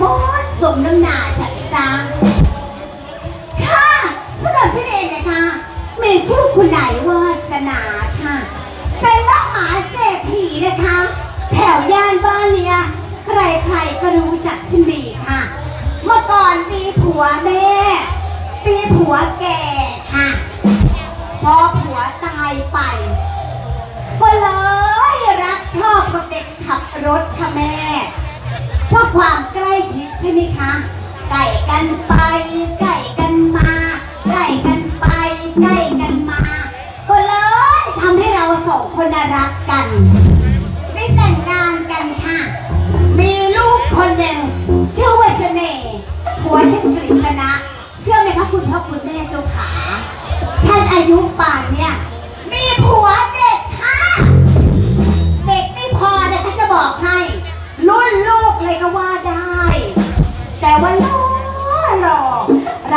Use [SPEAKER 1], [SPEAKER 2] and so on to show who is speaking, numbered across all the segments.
[SPEAKER 1] มดสมน้ำหนาฉันซะค่ะสำหรับฉันเองนะคะมีชื่อคุณไหนวาสนาค่ะ เป็นมหาเศรษฐีนะคะ แถวย่านบ้านเนี้ยใครๆก็รู้จักฉันดีค่ะ เมื่อก่อนมีผัวแม่มีผัวแก่ค่ะ พอผัวตายไปก็เลยรักชอบกับเด็กขับรถค่ะแม่ เพื่อความใกล้ชิดใช่ไหมคะไก่กันไปไก่กันมาไก่กันไปไก่กันมา ก็เลยทำให้เราสองคนรักกัน ได้แต่งงานกันค่ะ มีลูกคนหนึ่งชื่อว่าเสน่ห์ผัวชื่อกฤษณะเชื่อไหมคะคุณพ่อคุณแม่เจ้าขา ฉันอายุป่านเนี่ย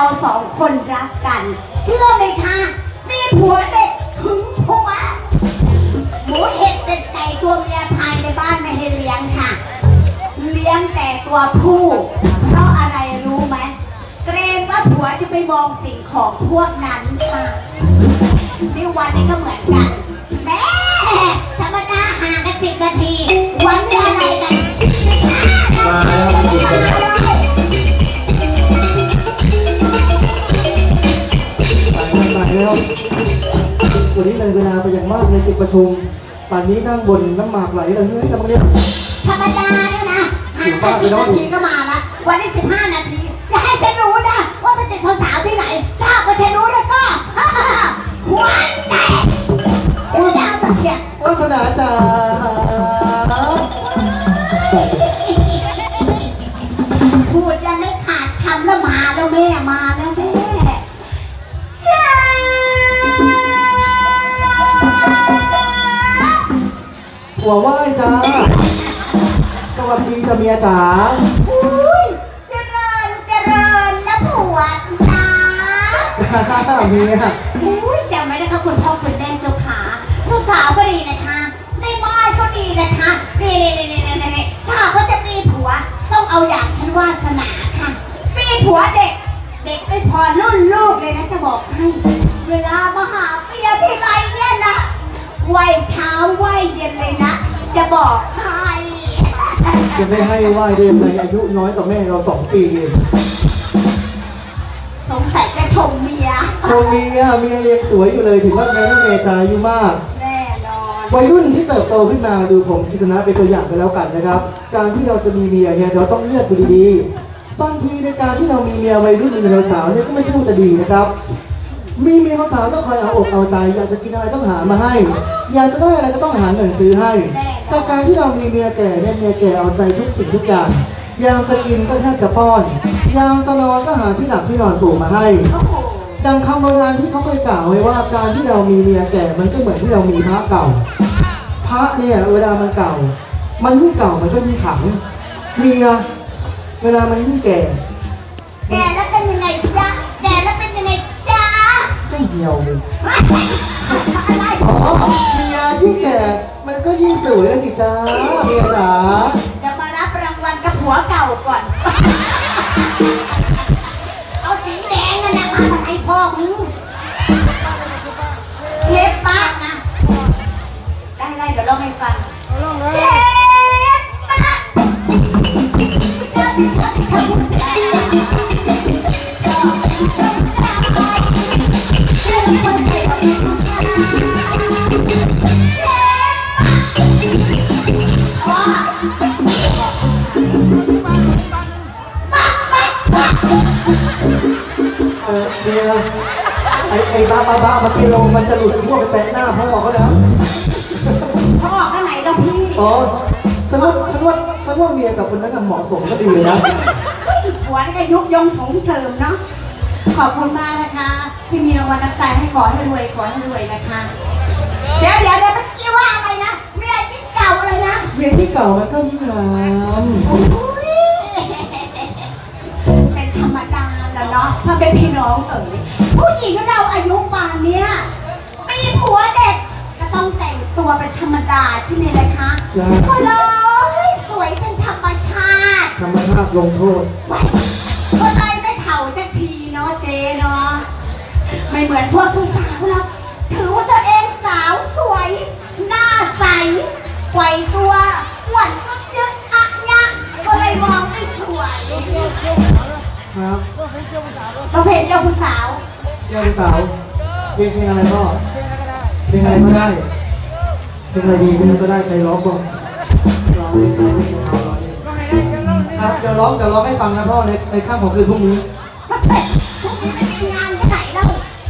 [SPEAKER 1] เราสองคนรักกัน เชื่อไหมคะมีผัวเด็กหึงผัวหมูเห็ดเป็นไก่ตัวเมียภายในบ้านไม่ให้เลี้ยงค่ะ เลี้ยงแต่ตัวผู้เพราะอะไรรู้ไหมเกรงว่าผัวจะไปมองสิ่งของพวกนั้นค่ะนี่วันนี้ก็เหมือนกันแม่ธรรมดาห่างกันสิบนาที วันนี้อะไรกัน
[SPEAKER 2] ประชุมป่านนี้นั่งบนน้ำหมากไหลเลยเฮ้ยทำไมเนี่ย
[SPEAKER 1] ธรรมดาเนี่ยนะห่างกันสิบนาทีก็มาละวันนี้สิบห้านาที จะให้ฉันรู้นะ ว่าไปติดสาวๆที่ไหนถ้าว่าฉันรู้แล้ จ้าเมี
[SPEAKER 2] ยจ๋า
[SPEAKER 1] อุ้ยเจริญเจริญนะผัวจ้า
[SPEAKER 2] จ้าเมีย
[SPEAKER 1] อุ้ยจำไว้นะคะคุณพ่อคุณแม่เจ้าขาสาวๆก็ดีนะคะในบ้านก็ดีนะคะนี่นี่นี่นี่นี่ถ้าหากว่าจะมีผัวต้องเอาอย่างฉันวาสนาค่ะมีผัวเด็ก เด็กไม่พอรุ่นลูกเลยนะจะ จะ
[SPEAKER 2] ไม่ให้ไหว้ได้ยังไงอายุน้อยกว่าแม่เราสองปีเอง
[SPEAKER 1] สงสัยจะชมเมีย
[SPEAKER 2] ชมเมียเมียยังสวยอยู่เลยถึงว่าแม่ต้องเมยจ๋าอายุมาก
[SPEAKER 1] แน่นอน
[SPEAKER 2] วัยรุ่นที่เติบโตขึ้นมาดูผมกิษณะเป็นตัวอย่างไปแล้วกันนะครับ การที่เราจะมีเมียเนี่ยเราต้องเลือกดูดีๆบางทีในการที่เรามีเมียวัยรุ่นมีเมียสาวเนี่ยก็ไม่ใช่ว่าจะดีนะครับ มีเมียสาวต้องคอยเอาอกเอาใจ อยากจะกินอะไรต้องหามาให้ อยากจะได้อะไรก็ต้องหาเงินซื้อให้ แต่การที่เรามีเมียแก่เนี่ยเมียแก่เอาใจทุกสิ่งทุกอย่างอยากจะกินก็แทบจะป้อนอยากจะนอนก็หาที่หลับที่นอนปลูกมาให้ ดังคำโบราณที่เขาเคยกล่าวไว้ว่าการที่เรามีเมียแก่มันก็เหมือนที่เรามีพระเก่า พระเนี่ยเวลามันเก่า มันยิ่งเก่ามันก็ยิ่งขัง เมียเวลามันยิ่งแก่
[SPEAKER 1] แกแล้ว เหี่
[SPEAKER 2] ยวเลย
[SPEAKER 1] อะไร
[SPEAKER 2] อ๋อเมียยิ่งแก่มันก็ยิ่งสวยแล้วสิจ้าเมียจ๋า
[SPEAKER 1] เดี๋ยวมารับรางวัลกับผัวเก่าก่อน เอาสีแดงอะนะมาให้พ่อมึงเชฟป้านะ ได้ได้เดี๋ยวลองให้ฟังเชฟป้าชอบชอบทำผู้ชายชอบช บ้า
[SPEAKER 2] บ้าบ้ามากินลงมันจะหลุดพวกไปแปะหน้าพ่อเขาแล้ว
[SPEAKER 1] พ่อข้างไหนล่ะพี่
[SPEAKER 2] อ๋อฉันว่าฉันว่าฉันว่าเมียกับคนนั้นน่ะเหมาะสมก็ดีเลยนะ
[SPEAKER 1] ผัวนี่ก็ยุกยงสงเสริมเนาะขอบคุณมากนะคะที่มีรางวัลน้ำใจให้ขอให้รวยขอให้รวยนะคะ เดี๋ยวเดี๋ยวเดี๋ยวเมื่อกี้ว่าอะไรนะเมียยิ่งเก่าเลยนะ
[SPEAKER 2] เมียที่เก่ามันก็ยิ่งงาม
[SPEAKER 1] เนาะถ้าเป็นพี่น้องเอ๋ยผู้หญิงเราอายุป่านเนี้ยมีผัวเด็กก็ต้องแต่งตัวเป็นธรรมดาใช่ไหมเลยคะ
[SPEAKER 2] จ้า
[SPEAKER 1] ก็เลยสวยเป็นธรรมชาติ
[SPEAKER 2] ธรรมชาหักลงโทษ
[SPEAKER 1] ไว้ก็ได้ไม่เท่าจักทีเนาะเจเนาะไม่เหมือนพวกสาวๆหรอกถือว่าตัวเองสาวสวย หน้าใสไหวตัวหวานก็เยอะอะยะก็เลยมองไม่สวย
[SPEAKER 2] ครับ
[SPEAKER 1] เราเพลงเจ้าผู้สาว
[SPEAKER 2] เจ้าสาวเพลงเพลงอะไรพ่อเพลงอะไรก็ได้เพลงอะไรดีเพลงอะไรก็ได้ใครร้องบอกร้องเองร้องเองร้องเองครับเดี๋ยวร้องเดี๋ยวร้องให้ฟังนะพ่อในในค่ำของคืนพรุ่งนี้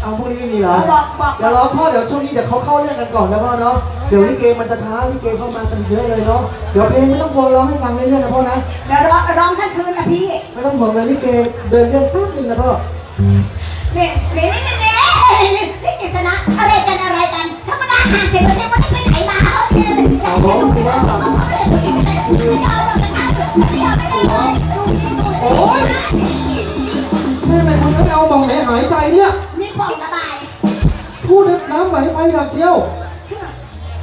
[SPEAKER 2] เอาพรุ่งนี้ไม่มีเหรอ
[SPEAKER 1] บอกบอก
[SPEAKER 2] เดี๋ยวร้องพ่อเดี๋ยวช่วงนี้เดี๋ยวเขาเข้าเรื่องกันก่อนนะพ่อเนาะ เดี๋ยวลิเกมันจะช้าลิเกเข้ามากันเยอะเลยเนาะ เดี๋ยวเพลงไม่ต้องกลัวร้องให้ฟังเรื่อยๆนะพ่อนะ
[SPEAKER 1] เดี๋ยวร้องร้องทั้งคืนนะพี่
[SPEAKER 2] ไม่ต้องห่วงเลยลิเกเดินเรื่องแป๊บนึงนะพ่อ
[SPEAKER 1] เนี่ยเนี่ยเนี่ยเนี่ยเนี่ยนี่กิษณะอะไรกันอะไรกันธรรมดาห่างเสร็จแล้วเนี่ยวันนี้ไปไหนมาเขาเนี่ยจะให้ฉันดูไม่ได้ไม่เอาไม่เอาไม่เอาไม่เอาดูนี่ดู
[SPEAKER 2] โอ๊ยแม่ทำไมคุณไม่เอาหมองไหนหายใจเนี่
[SPEAKER 1] ย
[SPEAKER 2] พูดน้ำไหลไฟดับเชียว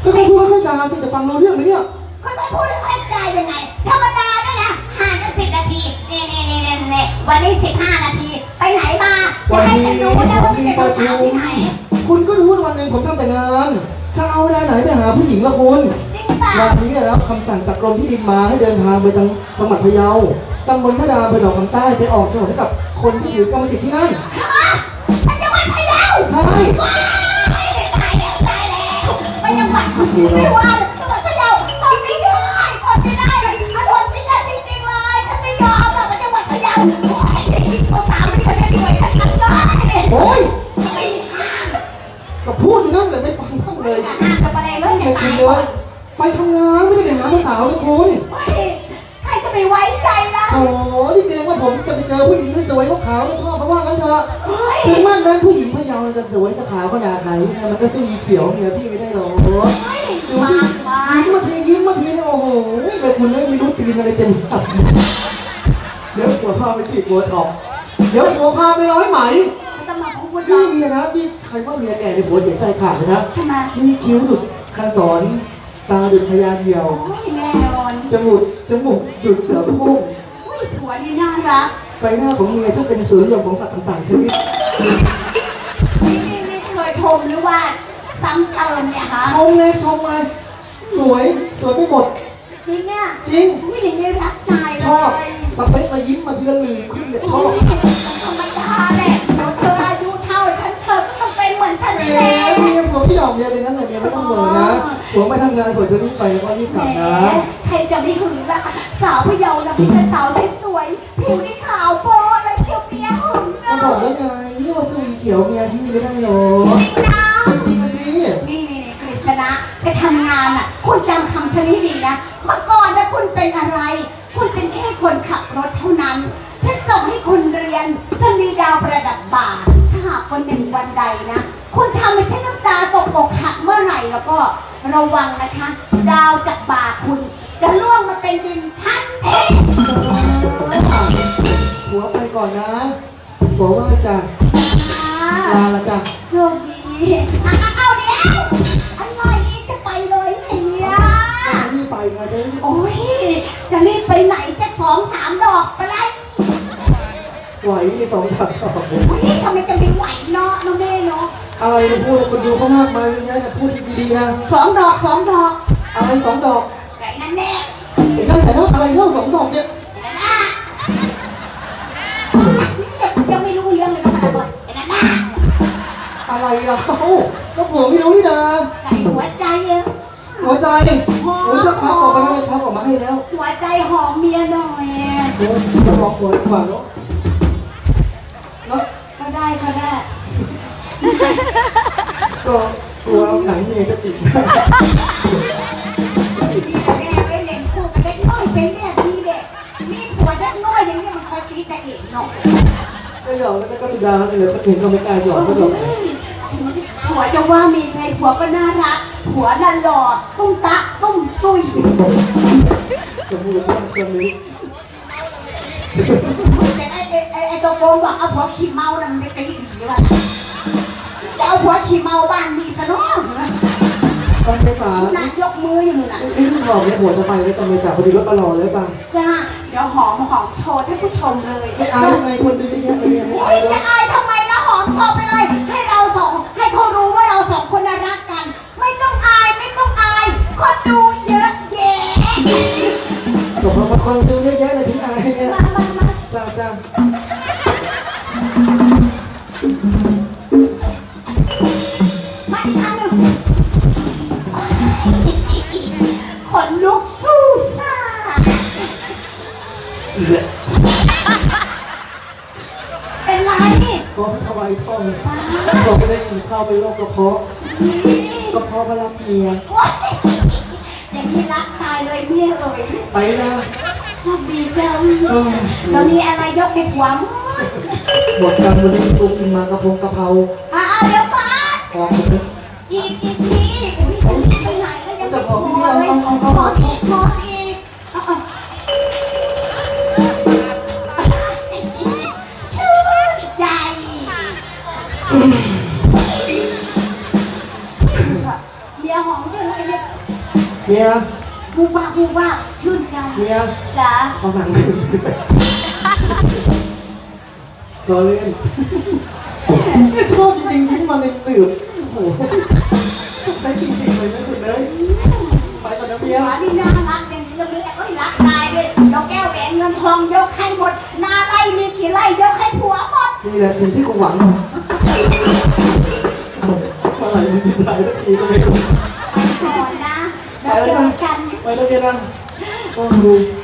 [SPEAKER 2] ก็เขาพูดไม่จาสิจะฟังรู้เรื่องไหมเนี่ย
[SPEAKER 1] ก็ไม่พูดเรื่องแรงกายยังไง ธรรมดาด้วยนะห่างกันสิบนาทีเนี่ยเนี่ยเนี่ยเนี่ยวันนี้สิบห้านาที ไปไหนมาจะ
[SPEAKER 2] วัน
[SPEAKER 1] ให้
[SPEAKER 2] นี้
[SPEAKER 1] ฉันรู้
[SPEAKER 2] ผ
[SPEAKER 1] นะ
[SPEAKER 2] ม
[SPEAKER 1] ว่า
[SPEAKER 2] มี
[SPEAKER 1] เป็น
[SPEAKER 2] ประชุ
[SPEAKER 1] สาว
[SPEAKER 2] ม
[SPEAKER 1] ที่ไหน
[SPEAKER 2] คุณก็รู้ว่าวันหนึ่งผมทำแต่งานจะเอาเวลาไหนไปหาผู้หญิงละคุณ
[SPEAKER 1] จริงเปล่า
[SPEAKER 2] วันนี้ได้รับคำสั่งจากกรมที่ดินมาให้เดินทางไปทางจังหวัดพะเยาตำบลแม่ดาไปหนองคำใต้ไปออกสนนให้กับคนที่ถือกรรมสิทธิ์ที่นั่น
[SPEAKER 1] ฮะไปจังหวัดพะเยา
[SPEAKER 2] ใช่
[SPEAKER 1] จังหวัดไม่ว่าจังหวัดพะเยาทนไม่ได้ทนไม่ได้เลยอะทนไม่ได้จริงๆเลย ฉันไม่ยอมหรอกไปจังหวัดพะเยาโอ้ยเอาสามมันก็จะสวยทั้งนั้นเลย
[SPEAKER 2] โอ้ย
[SPEAKER 1] ไม่ห้าม
[SPEAKER 2] ก็พูดอยู่นั่นเลยไม่ฟังท่านเลย
[SPEAKER 1] ห้ามกับอะไรเลย
[SPEAKER 2] ไม่
[SPEAKER 1] จะ
[SPEAKER 2] กิ
[SPEAKER 1] ตานย
[SPEAKER 2] เล
[SPEAKER 1] ก่อยน
[SPEAKER 2] ไปทำงานไม่ได้ไปหาสาวๆเลยคุณ
[SPEAKER 1] เฮ้ยใครจะไปไว้ใจล่ะ
[SPEAKER 2] ผมจะไปเจอผู้หญิงที่สวยขาวๆแล้วชอบเพราะว่างั้นเถอะ
[SPEAKER 1] เฮ้ย
[SPEAKER 2] ถึงมากนั้นผู้หญิงพะเยาจะสวยจะขาวขนาดไหนมันก็สู้ยีเขียวเมียพี่ไม่ได้หรอก
[SPEAKER 1] เฮ้ย
[SPEAKER 2] ดู
[SPEAKER 1] มา
[SPEAKER 2] สิ
[SPEAKER 1] มา
[SPEAKER 2] ยิ้มมาทียิ้มมาทีโอ้โหแบบคุณไม่รู้ตีนอะไรเต็มหัวเดี๋ยวหัวพาไปฉีดหัวท็อปเดี๋ยวหัวพาไปร้อยไหม
[SPEAKER 1] ไม่ต้องมาพูดหร
[SPEAKER 2] นี่
[SPEAKER 1] อก
[SPEAKER 2] เมียนะนี่ใครว่าเมียแก่ในหัวเสียใจขาดเลยนะ
[SPEAKER 1] ทำไม
[SPEAKER 2] นี่คิ้วดุดคันสอนตาดุดพญาเดียว
[SPEAKER 1] โอ้ยแน่นอน
[SPEAKER 2] จมูกจมูกดุดเสือโคร่ง
[SPEAKER 1] อุ้ ยผัวนี่น่ารัก
[SPEAKER 2] ใบหน้าของเมียจะเป็นศูนย์รวมของสัตว์ต่างๆชนิด
[SPEAKER 1] นี่นี่นี่เคยชมหรือว่าซ้ำเติมเนี่ยคะ
[SPEAKER 2] ชมเลยชมเลยสวยสวยไปหมด
[SPEAKER 1] จริงเนี่ย
[SPEAKER 2] จริง
[SPEAKER 1] ผู้หญิงนี่รักนายเล
[SPEAKER 2] ชอบ
[SPEAKER 1] ย
[SPEAKER 2] สเปคมายิ้มมาทีละลือขึ้นเนี่ยช
[SPEAKER 1] โอ้
[SPEAKER 2] อบ
[SPEAKER 1] ยธรรมดาแหละเดี๋ยวเธออายุเท่าฉันเธอก็ต้องเป็นเหมือนฉัน
[SPEAKER 2] แหม
[SPEAKER 1] นี่แหละ
[SPEAKER 2] เมียผมที่ออกเมียเป็นนั้นแหละเมียไม่ต้องเหม่อนะผมไปทำงานผมจะรีบไปแล้วก็รีบกลับ
[SPEAKER 1] แหม
[SPEAKER 2] นะ
[SPEAKER 1] ใครจะไม่หึงล่ะ สาวพะเยานะพี่แต่สาวที่สวย ผิวนี่ขาวโป๊ะเลยเชียวเมียหึง
[SPEAKER 2] ก็
[SPEAKER 1] นะ
[SPEAKER 2] บอกแล้วไงนี่ว่าสู้อีเขียวเมียพี่ไม่ได้หรอ
[SPEAKER 1] จ
[SPEAKER 2] ก
[SPEAKER 1] ริงนะ
[SPEAKER 2] จริงๆนะสิ
[SPEAKER 1] นี่นี่นี่กฤษณะไปทำงานอะ คุณจำคำชนิดดีนะ เมื่อก่อนนะคุณเป็นอะไร คุณเป็นแค่คนขับรถเท่านั้น ฉันส่งให้คุณเรียนจนมีดาวประดับบ่า ถ้าหากวันหนึ่งวันใดนะ คุณทำให้ฉันน้ำตาตกอกหักเมื่อไหร่แล้วก็ระวังนะคะ ดาวจากบ่าคุณ จะล่วงมาเป็นดินทันที
[SPEAKER 2] หัวไปก่อนนะหัวว่าจ้ะลาละจ้ะ
[SPEAKER 1] โชคดีอะอะเอาเดี๋ยวอะไรจะไปเลยไงเนี่ย
[SPEAKER 2] รีบไปไงจะรีบ
[SPEAKER 1] โอ้ยจะรีบไปไหนจะสองสามดอกไปเลย
[SPEAKER 2] ไหวมีสองสามดอก
[SPEAKER 1] โอ้ยทำไมจะไม่ไหวเนาะน้องเม่เนาะ
[SPEAKER 2] อะไรเนี่ยพูดให้คนดูเขามากมายอย่างเงี้ยเนี่ยพูดดีๆนะ
[SPEAKER 1] สองดอกสองดอก
[SPEAKER 2] อะไรสองดอก
[SPEAKER 1] ไก่นั่นแน่
[SPEAKER 2] ไอ้นั่นแต่ว่าอะไรเล่าสองดอกเนี่ย
[SPEAKER 1] ไก่นั่นน่ะนี่ยังไม่รู้เรื่องเลยนะมันอะไรไก่นั่นน่ะ
[SPEAKER 2] อะไรล่ะเอ้าก็ผัวไม่รู้นี่นะ
[SPEAKER 1] ไก่หัวใจเอง
[SPEAKER 2] หัวใจโอ้ยจะพับออกมาแล้วพับออกมาให้แล้ว
[SPEAKER 1] หัวใจหอมเมียหน่อย
[SPEAKER 2] โอ้ยจะบอกหัวดีกว่าเนาะเนาะ
[SPEAKER 1] ก็ได้ก็ได้
[SPEAKER 2] ก็กลัวหนังเมียจะติด
[SPEAKER 1] เองเนาะ
[SPEAKER 2] ก็หยอกแล้วก็สุดาแล้วเลยก็เห็นเขาไม่กล้าหยอกเขาหรอก
[SPEAKER 1] ผัวจะว่ามีไงผัวก็น่ารัก ผัวน่าหล่อตุ้มตะตุ้มตุ้ย
[SPEAKER 2] สมมติว่าจะมี
[SPEAKER 1] แต่ไอ้ไอ้ไอ้ไอ้ตัวโกงบอกเอาผัวขี้เมานั่นมันไม่ตีดีว่ะจะเอาผัวขี้เมาบ้านมีซะเนาะ
[SPEAKER 2] ตอนเมษา
[SPEAKER 1] นั่งยกมืออยู่น่ะ
[SPEAKER 2] ไม่ที่บอกเนี่ยหัวจะไปแล้วจะเมษาพอดีรถมารอแล้วจ้ะ
[SPEAKER 1] จ้าเดี๋ยวดี๋ยวหอมหอมโชว์ท่านผู้ชมเลย
[SPEAKER 2] ไม่อายทำไมคนดูเยอะแยะเลยไม่
[SPEAKER 1] โอ้
[SPEAKER 2] อาย
[SPEAKER 1] ย
[SPEAKER 2] เล
[SPEAKER 1] จะ
[SPEAKER 2] ย
[SPEAKER 1] อายทำไมละหอมโชว์ไปเลย ให้เราสองให้เขารู้ว่าเราสองคนน่ะรักกัน ไม่ต้องอายไม่ต้องอาย คนดูเยอะแยะ
[SPEAKER 2] ก็เพราะว่าคนดูเยอะแยะเลยถึงอายเนี่ย
[SPEAKER 1] มามามา
[SPEAKER 2] จ้าจ้า
[SPEAKER 1] มาอีกครั้ง เป็น
[SPEAKER 2] โรคกระเพาะกระเพาะมารับเมีย
[SPEAKER 1] ว้ายอย่างนี้รักตายเลยเมียเอ๋ย
[SPEAKER 2] ไปนะ
[SPEAKER 1] โชคดีจัง
[SPEAKER 2] เออ
[SPEAKER 1] เรามีอะไรยกให้ผัวหมด
[SPEAKER 2] หมดกันวันนี้ตูกินมากระพงกระเพรา
[SPEAKER 1] อ่าเดี๋ยวก่อน
[SPEAKER 2] ออกหมดเลย
[SPEAKER 1] อีกอีกทีอุ้ยไปไหนแล้วยังไม่พอเลยขออีกขออีก เมียบูบ้าบูบ้าชื่นใจ
[SPEAKER 2] เมีย
[SPEAKER 1] จ๋า
[SPEAKER 2] เอาหนังรอเล่นเนี่ยชอบจริงๆยิ้มมาในเปลือกโอ้โหได้จริงๆเลยนะคุณเลยไปก่อนนะเมีย
[SPEAKER 1] หัวนี่น่ารักอย่างนี้เราไม่ได้เอ้ยรักตายเลยเราแก้วแหวนเงินทองยกให้หมดนาไล่มีกี่ไร่ยกให้ผัวหมด
[SPEAKER 2] นี่แหละสิ่งที่กูหวังเมื่อไหร่มึงจะตายสักทีก็ไม่รู้
[SPEAKER 1] อกัน
[SPEAKER 2] ไ